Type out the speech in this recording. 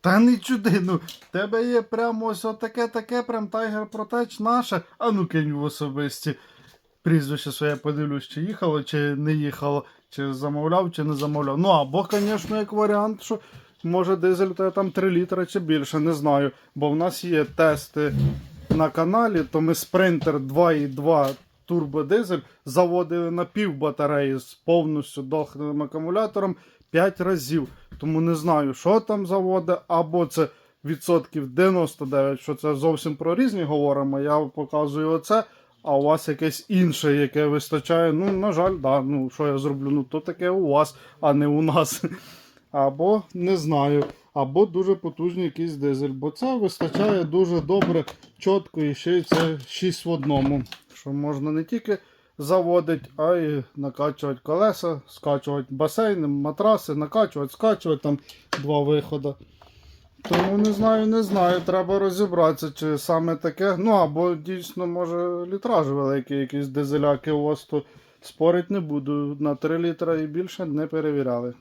Та не чуди, ну, тебе є прямо ось таке таке, прям Tiger Protect наше. А ну кинь в особисті. Прізвище своє подивлюсь, чи їхало, чи не їхало, чи замовляв, чи не замовляв. Ну або, звісно, як варіант, що може дизель тебе там 3 літри чи більше, не знаю. Бо в нас є тести на каналі, то ми Sprinter 2.2 турбодизель заводили на пів батареї з повністю дохненим акумулятором 5 разів. Тому не знаю, що там заводить, або це відсотків 99, що це зовсім про різні говоримо. Я показую оце, а у вас якесь інше, яке вистачає. Ну, на жаль, да, ну що я зроблю? Ну, то таке у вас, а не у нас. Або не знаю, або дуже потужний якийсь дизель, бо це вистачає дуже добре, чітко і ще це 6 в одному. Що можна не тільки заводити, а й накачувати колеса, скачувати басейни, матраси, накачувати, скачувати там два виходи. Тому не знаю, не знаю. Треба розібратися, чи саме таке. Ну або дійсно, може, літраж великий, якісь дизеляки у вас, то спорить не буду. На 3 літра і більше не перевіряли.